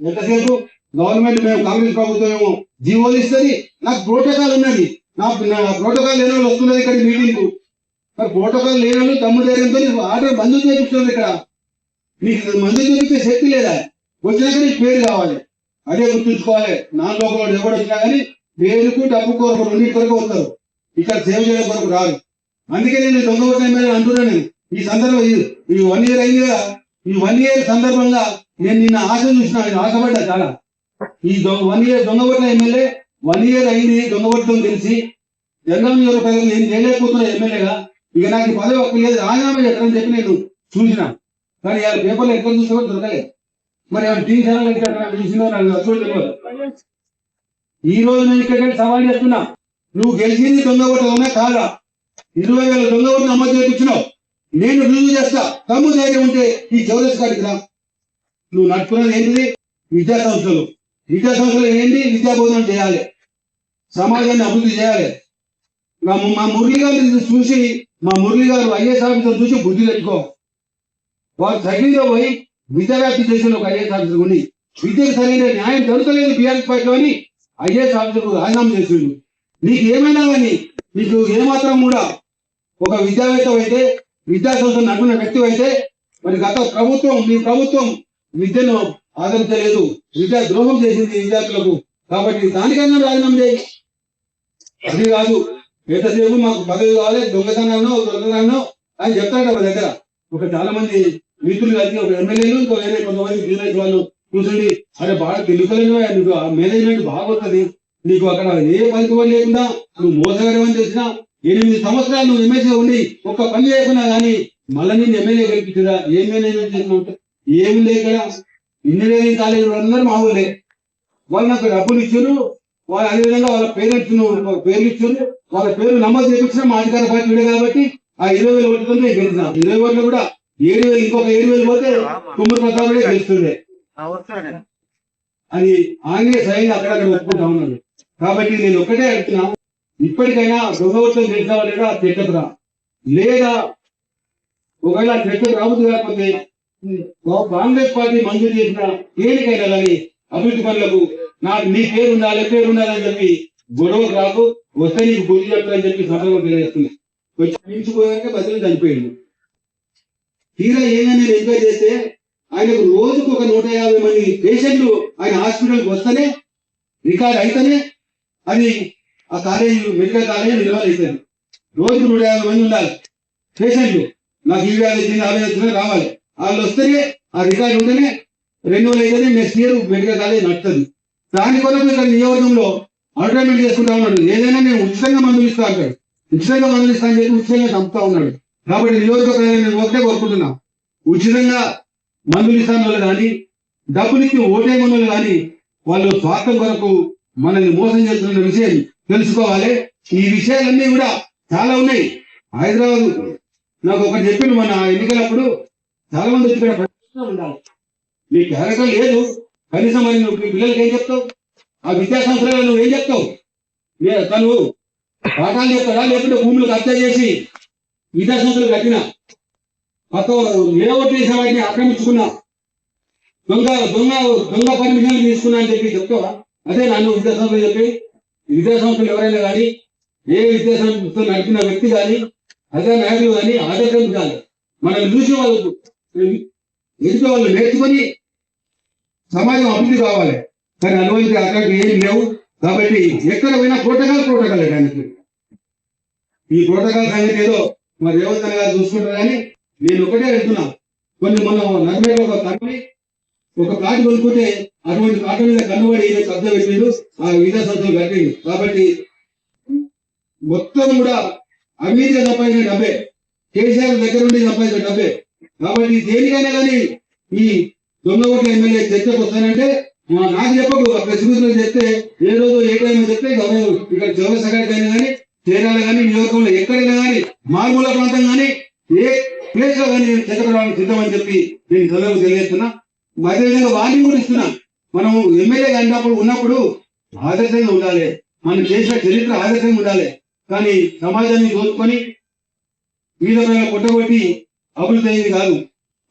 ఎంతసేపు? గవర్నమెంట్ మేము కాంగ్రెస్ ప్రభుత్వం ఏమో జీవోలు ఇస్తుంది. నాకు ప్రోటోకాల్ ఉన్నది. నా ప్రోటోకాల్ లేని వాళ్ళు వస్తున్నది ఇక్కడ మీటింగ్ మరి ప్రోటోకాల్ లేని వాళ్ళు తమ్ముడు ధైర్యంతో ఆర్డర్ మందు చేపిస్తున్నది ఇక్కడ. మీకు మందు చేపించే శక్తి లేదా? వచ్చినాక నీకు పేరు కావాలి. అదే గుర్తుంచుకోవాలి. నా లోపల ఎవరు వచ్చినా కానీ పేరుకు డబ్బు కొరకు రెండింటి కొరకు వస్తారు. ఇక్కడ సేవ చేయడం కొరకు రాదు. అందుకే నేను దొంగ ఓట్ల ఎమ్మెల్యే అంటున్నాను ఈ సందర్భం ఈ వన్ ఇయర్ అయింది కదా ఈ వన్ ఇయర్ సందర్భంగా నేను నిన్న ఆశ చూసిన ఆయన ఆశపడ్డా చాలా ఈ వన్ ఇయర్ దొంగ ఎమ్మెల్యే వన్ ఇయర్ అయింది దొంగ తెలిసి. జనరల్ నియోజక ప్రజలు నేను చేయలేకపోతున్నా ఎమ్మెల్యేగా. ఇక నాకు పదవి ఒక్క లేదు రాజీనామా చేస్తానని చెప్పి నేను చూసిన. కానీ ఇవాళ పేపర్లో ఎక్కడ చూసినా దొరకలేదు. మరి ఏమైనా టీవీ ఛానల్ చూసిందో నాకు అసలు తెలియదు ఈ రోజు నేను ఇక్కడ సవాల్ చేస్తున్నా. నువ్వు గెలిచింది దొంగ కాదా? ఇరవై వేల దొంగ అమ్మ నమోదు చేయించినావు నేను రుజువు చేస్తా. తమ్ము ధైర్యం ఉంటే ఈ చౌరస్ కాడికి రా నువ్వు నడుపుకున్నది ఏంటిది? విద్యా సంస్థలు. విద్యా సంస్థలు ఏంటి? విద్యా బోధన చేయాలి. సమాజాన్ని అభివృద్ధి చేయాలి. మా మా మురళి గారిని చూసి మా మురళి గారు ఐఏఎస్ ఆఫీసర్ చూసి బుద్ధి తెచ్చుకో. వారు సైకిల్లో పోయి విద్యావ్యాప్తి చేసిన ఒక ఐఏఎస్ ఆఫీసర్ ఉండి విద్యకు సరైన న్యాయం దొరకలేదు బీఆర్ఎస్ పార్టీలో అని ఐఏఎస్ ఆఫీసర్ రాజీనామా చేసిండు. నీకు ఏమైనా కానీ నీకు ఏమాత్రం కూడా ఒక విద్యావేత్త అయితే విద్యా సంస్థ నడుపున్న వ్యక్తి అయితే మరి గత ప్రభుత్వం మీ ప్రభుత్వం విద్యను ఆదరించలేదు. విద్య ద్రోహం చేసింది విద్యార్థులకు. కాబట్టి దానికన్నా రాజీనామా చేయి. అది కాదు. ఎంతసేపు మాకు పదవి కావాలి. దొంగతనాలను దొంగతనాలను అని చెప్తాడు ఒక దగ్గర. ఒక చాలా మంది మిత్రులు కలిసి ఒక ఎమ్మెల్యేలు ఇంకా వేరే కొంతమంది బిజినెస్ వాళ్ళు కూర్చొని అరే బాగా తెలుసుకోలేదు నీకు ఆ మేనేజ్మెంట్ బాగోతుంది నీకు అక్కడ ఏ పని లేకుండా నువ్వు మోసగడమని తెలిసినా ఎనిమిది సంవత్సరాలు నువ్వు ఎమ్మెల్యే ఉండి ఒక్క పని చేయకున్నా కానీ మళ్ళీ నేను ఎమ్మెల్యే గెలిపించదా? ఏం మేనేజ్మెంట్ చేసినావు ఏమి లేదు ఇక్కడ ఇంజనీరింగ్ కాలేజీ అందరూ మా ఊళ్ళే వాళ్ళు నాకు డబ్బులు ఇచ్చారు వాళ్ళు అదేవిధంగా వాళ్ళ పేరెంట్స్ పేర్లు ఇచ్చారు వాళ్ళ పేరు నమోదు చేయించిన మా అధికార పార్టీ కాబట్టి ఆ ఇరవై వేల ఓట్లతో నేను గెలిచిన. ఇరవై ఓట్లు కూడా ఏడు వేలు ఇంకొక ఏడు వేలు పోతే కుమ్మరి ప్రతాప్ రెడ్డి గెలుస్తుండే. అది ఆయనే స్వయంగా అక్కడక్కడ ఒప్పుకుంటా ఉన్నాడు కాబట్టి నేను ఒకటే అడుగుతున్నా ఇప్పటికైనా ఓట్లు గెలిచావా లేదా చెక్కరా లేదా ఒకవేళ చెక్క రాబోతు కాకపోతే కాంగ్రెస్ పార్టీ మంజూరు చేసిన దేనికైనా కానీ అభివృద్ధి పనులకు నాకు నీ పేరు ఉండాలి పేరు ఉండాలని చెప్పి గొడవ రాకు వస్తే నీకు బుద్ధి చెప్పాలని చెప్పి సందర్భం తెలియజేస్తుంది. వచ్చి మించిపోయాక బదులు చనిపోయింది తీరా ఏమైనా నేను ఎంక్వైరీ చేస్తే ఆయనకు రోజుకు ఒక నూట యాభై మంది పేషెంట్లు ఆయన హాస్పిటల్కి వస్తేనే రికార్డ్ అయితేనే అది ఆ కాలేజీ మెడికల్ కాలేజీ నిలవలేదు రోజుకు నూట యాభై మంది ఉండాలి. పేషెంట్లు నాకు ఈ వ్యాధి వచ్చింది ఆ వ్యాధి రావాలి. వాళ్ళు వస్తేనే ఆ రికార్డు ఉంటేనే రెండు వేల ఐదు నెక్స్ట్ ఇయర్ మెడికల్ కాలేజ్ నడుతుంది దాని కొరకు ఇక్కడ నియోజకంలో అడ్వర్టైజ్మెంట్ చేసుకుంటా ఉన్నాడు. ఏదైనా నేను ఉచితంగా మందులు ఇస్తా అంటాడు. ఉచితంగా మందులు ఇస్తా అని చెప్పి ఉచితంగా చంపుతా ఉన్నాడు. కాబట్టి నియోజక నేను ఒకటే కోరుకుంటున్నా. ఉచితంగా మందులు ఇస్తాను వాళ్ళు కానీ డబ్బులు ఇచ్చి ఓటే కానీ వాళ్ళు స్వార్థం కొరకు మనల్ని మోసం చేస్తున్న విషయం తెలుసుకోవాలి. ఈ విషయాలన్నీ కూడా చాలా ఉన్నాయి. హైదరాబాద్ నాకు ఒకటి చెప్పిండు మన ఎన్నికలప్పుడు చాలా మంది వచ్చి ఉండాలి. నీ క్యారెక్టర్ లేదు. కనీసం మరి నువ్వు మీ పిల్లలకి ఏం చెప్తావు? ఆ విద్యా సంస్థలలో నువ్వు ఏం చెప్తావు? తను పాఠాలు చెప్తాడా? లేకుంటే భూములకు హత్య చేసి విద్యా సంస్థలు కట్టిన? పక్క లేఅవుట్ చేసిన వాటిని ఆక్రమించుకున్నా? దొంగ దొంగ దొంగ పర్మిషన్లు తీసుకున్నా అని చెప్పి చెప్తావా? అదే నన్ను విద్యా సంస్థలు చెప్పి విద్యా సంస్థలు ఎవరైనా కానీ ఏ విద్యా సంస్థ నడిపిన వ్యక్తి కానీ అదే నాయకులు కానీ ఆదర్శించాలి మనం చూసే వాళ్ళకు ఎదుటి వాళ్ళు నేర్చుకొని సమాజం అభివృద్ధి కావాలి. కానీ అనుభవించే అక్కడ ఏం లేవు. కాబట్టి ఎక్కడ పోయినా ప్రోటోకాల్ ప్రోటోకాల్ దానికి. ఈ ప్రోటోకాల్ సంగతి ఏదో మరి రేవంత్ గారు చూసుకుంటారు కానీ నేను ఒకటే వెళ్తున్నా కొన్ని మనం నలభై ఒక కంపెనీ ఒక ప్లాట్ కొనుక్కుంటే అటువంటి ప్లాట్ మీద కన్నుబడి శబ్దం కబ్జా ఆ విధా సంస్థలు కట్టింది కాబట్టి మొత్తం కూడా అవినీతి సంపాదించిన డబ్బే. కేసీఆర్ దగ్గర నుండి సంపాదించిన డబ్బే. కాబట్టి దేనికైనా కానీ ఈ దొంగ ఓట్ల ఎమ్మెల్యే చర్చకు వస్తానంటే నాకు చెప్పకు. ప్రెస్ మీట్ చెప్తే ఏ రోజు ఏ టైం చెప్తే గవర్నర్ ఇక్కడ జవహర్ సెక్రటరీ కానీ చీరాల కానీ నియోజకవర్గంలో ఎక్కడైనా కానీ మారుమూల ప్రాంతం కానీ ఏ ప్లేస్లో కానీ నేను చక్రరావడానికి సిద్ధమని చెప్పి నేను చదువు తెలియజేస్తున్నా. అదేవిధంగా వార్నింగ్ కూడా ఇస్తున్నా. మనం ఎమ్మెల్యే అయినప్పుడు ఉన్నప్పుడు ఆదర్శంగా ఉండాలి. మనం చేసిన చరిత్ర ఆదర్శంగా ఉండాలి. కానీ సమాజాన్ని దోచుకొని మీద మీద కొట్టగొట్టి అభివృద్ధి అయ్యేది కాదు.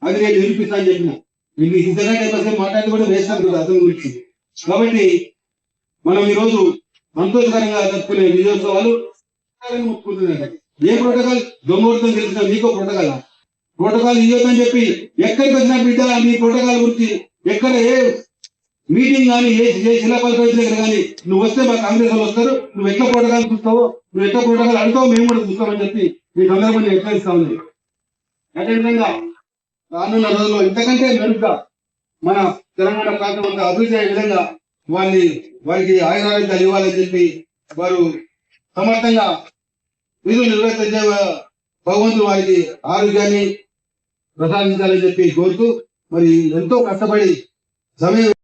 అది నేను నిరూపిస్తా అని చెప్పిన. ఇది ఇంతకంటే మాట్లాడి కూడా వేస్తాం కదా అతని గురించి. కాబట్టి మనం ఈరోజు సంతోషకరంగా జరుపుకునే విజయోత్సవాలు ఏ ప్రోటోకాల్ దొంగోడుతో తెలిసిన మీకో ప్రోటోకాల్? ప్రోటోకాల్ ఇవ్వద్దని చెప్పి ఎక్కడికి వచ్చినా బిడ్డ మీ ప్రోటోకాల్ గురించి ఎక్కడ ఏ మీటింగ్ కానీ ఏ ఏ శిలాపాల దగ్గర కానీ నువ్వు వస్తే మా కాంగ్రెస్ వాళ్ళు వస్తారు. నువ్వు ఎట్లా ప్రోటోకాల్ చూస్తావో నువ్వు ఎట్లా ప్రోటోకాల్ అడుగుతావో మేము కూడా చూస్తామని చెప్పి మీ సందర్భంగా హెచ్చరిస్తా ఉంది అదేవిధంగా రానున్న రోజుల్లో ఇంతకంటే మెరుగ్గా మన తెలంగాణ ప్రాంతం అంతా అభివృద్ధి అయ్యే విధంగా వారిని వారికి ఆయురారోగ్యాలు ఇవ్వాలని చెప్పి వారు సమర్థంగా విధులు నిర్వర్తించే భగవంతుడు వారికి ఆరోగ్యాన్ని ప్రసాదించాలని చెప్పి కోరుతూ మరి ఎంతో కష్టపడి సమయం